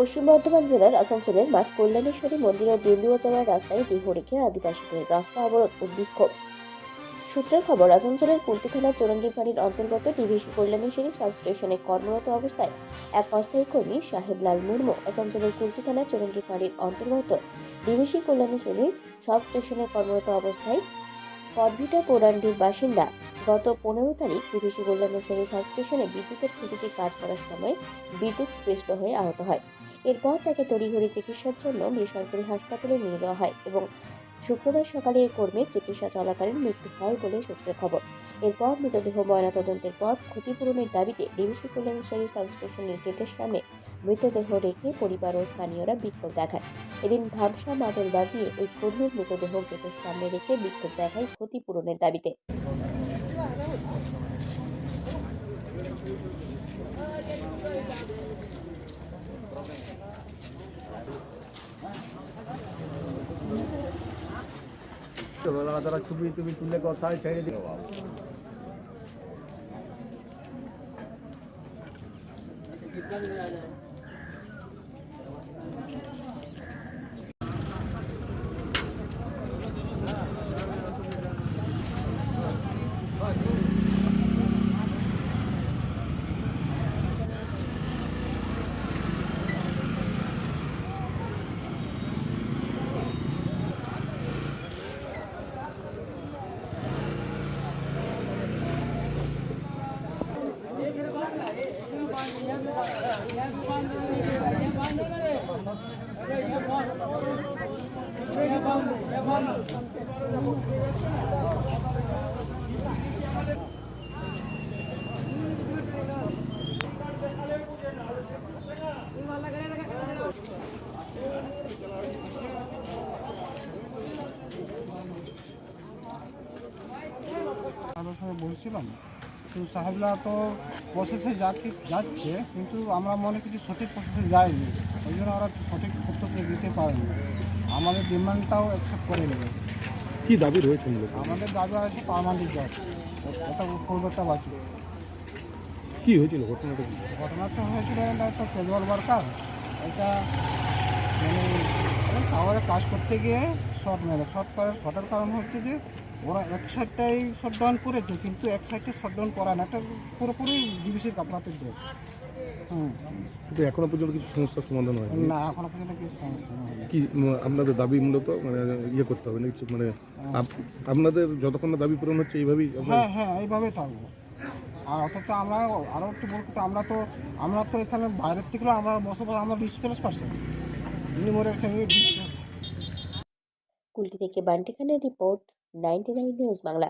পশ্চিম বর্ধমান জেলার আসানসোলের মাঠ কল্যাণেশ্বরী মন্দিরের বিন্দুয়া যাওয়ার রাস্তায় দেহ রেখে আদিবাসীদের রাস্তা অবরোধ ও বিক্ষোভ সূত্রের খবর, আসানসোলের কুলটি থানার চৌরঙ্গি ফাঁড়ির অন্তর্গত ডিভিসি কল্যাণেশ্বরী সাব স্টেশনে কর্মরত অবস্থায় এক অস্থায়ী কর্মী সাহেবলাল মুর্মু আসানসোলের কুলটি থানার চৌরঙ্গি ফাঁড়ির অন্তর্গত ডিভিসি কল্যাণেশ্বরী সাব স্টেশনে কর্মরত অবস্থায় পদভিটা কোরান্ডির বাসিন্দা গত পনেরো তারিখ ডিভিসি কল্যাণেশ্বরী সাব স্টেশনে বিদ্যুতের খুঁটিতে কাজ করার সময় বিদ্যুৎ স্পৃষ্ট হয়ে আহত হয়। এরপর তাকে তড়িঘড়ি চিকিৎসার জন্য বেসরকারি হাসপাতালে নিয়ে যাওয়া হয় এবং শুক্রবার সকালে এই কর্মীর চিকিৎসা চলাকালীন মৃত্যু হয় বলে সূত্রের খবর। এরপর মৃতদেহ ময়নাতদন্তের পর ক্ষতিপূরণের দাবিতে ডিবিসি কল্যাণেশ্বরী সাব স্টেশনের গেটের সামনে মৃতদেহ রেখে পরিবার ও স্থানীয়রা বিক্ষোভ দেখান এদিন ধামসা মাদল বাজিয়ে ওই কর্মীর মৃতদেহ গেটের সামনে রেখে বিক্ষোভ দেখায় ক্ষতিপূরণের দাবিতে। ওরা তারা ছবি তুমি তুলে কোথায় ছেড়ে দিও কারোর সঙ্গে বলছিলাম তো সাহেবরা তো প্রসেসে যাচ্ছে যাচ্ছে, কিন্তু আমরা মনে কিছু সঠিক প্রসেসে যায়নি। ওই জন্য ওরা সঠিক তথ্য দিতে পারেনি। আমাদের ডিমান্ডটাও অ্যাকসেপ্ট করে নেবে। কি দাবি রয়েছে মূলত? আমাদের দাবি আছে পারমানেন্ট জব এটা পরিবারটা বাঁচুক কি হয়েছিল ঘটনাটা কি? ঘটনাটা হয়েছিল এটা একটা ক্যাজুয়াল ওয়ার্কার এটা মানে টাওয়ারে কাজ করতে গিয়ে শর্ট মেরে। শর্ট করার শর্টের কারণ হচ্ছে যে ওরা এক সাইডটাই শটডাউন করেছে কিন্তু এক সাইডটা শটডাউন করা না। এটা পুরোপুরি ডিবিসির কাপড়াতে হুম কিন্তু এখনও পর্যন্ত কিছু সমস্যার সমাধান হয়নি? না এখনও পর্যন্ত কি সমস্যা হয়নি। কি উম, আপনাদের দাবি মূলত মানে ইয়ে করতে হবে না কিছু মানে আপ- আপনাদের যতক্ষণ না দাবি পূরণ হচ্ছে এইভাবেই আপনারা- হ্যাঁ হ্যাঁ এইভাবে থাকব। আর অথচ আমরা আরও একটু বলতে তো আমরা তো আমরা তো এখানে বাইরের থেকে আমরা বসবাস আমরা ডিসপ্লেস পারছি যিনি মরে গেছেন উনি কুলটি থেকে বান্টি খানের রিপোর্ট নাইনটি নিউজ বাংলা।